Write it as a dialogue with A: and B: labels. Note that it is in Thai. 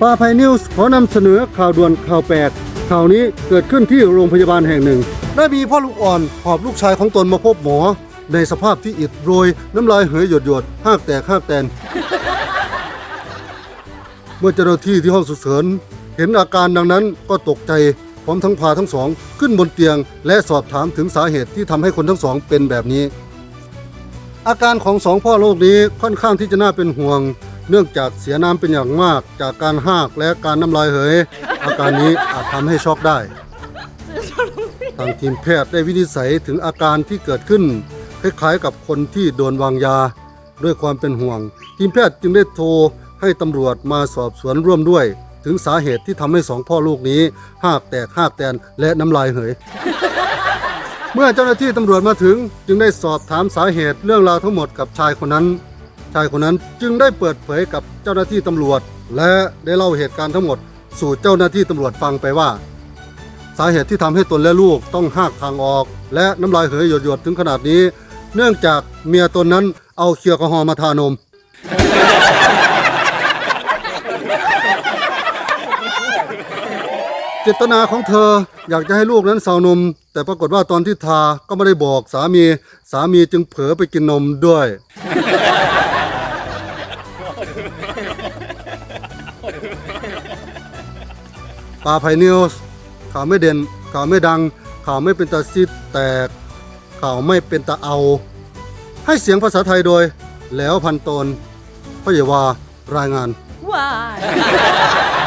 A: ปาไพนิวส์ขอนำเสนอข่าวด่วนข่าวแปลกข่าวนี้เกิดขึ้นที่โรงพยาบาลแห่งหนึ่ง ได้มีพ่อลูกอ่อนหอบลูกชายของตนมาพบหมอ ในสภาพที่อิดโรย น้ำลายเหยหยดหยดห้ากแตกห้ากแตน เมื่อเจ้าหน้าที่ที่ห้องฉุกเฉินเห็นอาการดังนั้นก็ตกใจพร้อมทั้งพาทั้งสอง ขึ้นบนเตียง และสอบถามถึงสาเหตุที่ทำให้คนทั้งสองเป็นแบบนี้ อาการของสองพ่อโลกนี้ค่อนข้างที่จะน่าเป็นห่วง เนื่องจากเสียน้ำเป็นอย่างมากจากการหากและการน้ำลายเหย อาการนี้อาจทำให้ช็อกได้ ทางทีมแพทย์ได้วินิจฉัยถึงอาการที่เกิดขึ้น คล้ายๆกับคนที่โดนวางยา ด้วยความเป็นห่วง ทีมแพทย์จึงได้โทรให้ตำรวจมาสอบสวนร่วมด้วย ถึงสาเหตุที่ทำให้สองพ่อลูกนี้หากแตกหากแตนและน้ำลายเหย เมื่อเจ้าหน้าที่ตำรวจมาถึง จึงได้สอบถามสาเหตุเรื่องราวทั้งหมดกับชายคนนั้น ชายคนนั้นจึงได้เปิดเผยกับเจ้าหน้าที่ตำรวจ และได้เล่าเหตุการณ์ทั้งหมด สู่เจ้าหน้าที่ตำรวจฟังไปว่า สาเหตุที่ทำให้ตนและลูกต้องหากทางออก และน้ำลายเหยหยดๆถึงขนาดนี้ เนื่องจากเมียตนนั้นเอาเคียวแอลกอฮอล์มาทานม เจตนาของเธออยากจะให้ลูกนั้นเสานม แต่ปรากฏว่าตอนที่ทาก็ไม่ได้บอกสามี สามีจึงเผลอไปกินนมด้วย ปลาไพนิวส์ข่าวไม่เด่น ข่าวไม่ดัง ข่าวไม่เป็นตาซิดแตก ข่าวไม่เป็นตาเอา ให้เสียงภาษาไทยโดย แล้วพันตนพ่อเยาวารายงาน
B: Why?